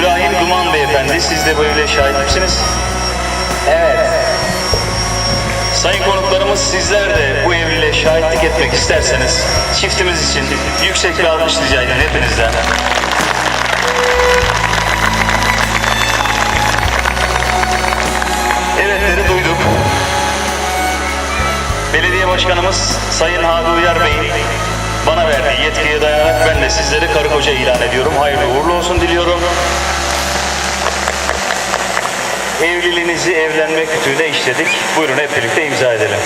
Yunan beyefendi siz de evliliğe şahit misiniz? Evet. Sayın konuklarımız sizler de bu evliliğe şahitlik etmek isterseniz çiftimiz için yüksek bir alkış rica edin hepinizden. Evetleri duyduk. Belediye Başkanımız Sayın Hadi Uyar Bey'in bana verdiği yetkiye dayanarak ben de sizleri karı koca ilan ediyorum. Hayırlı uğurlu olsun diliyorum. Evliliğinizi evlenme kütüğüne işledik. Buyurun hep birlikte imza edelim.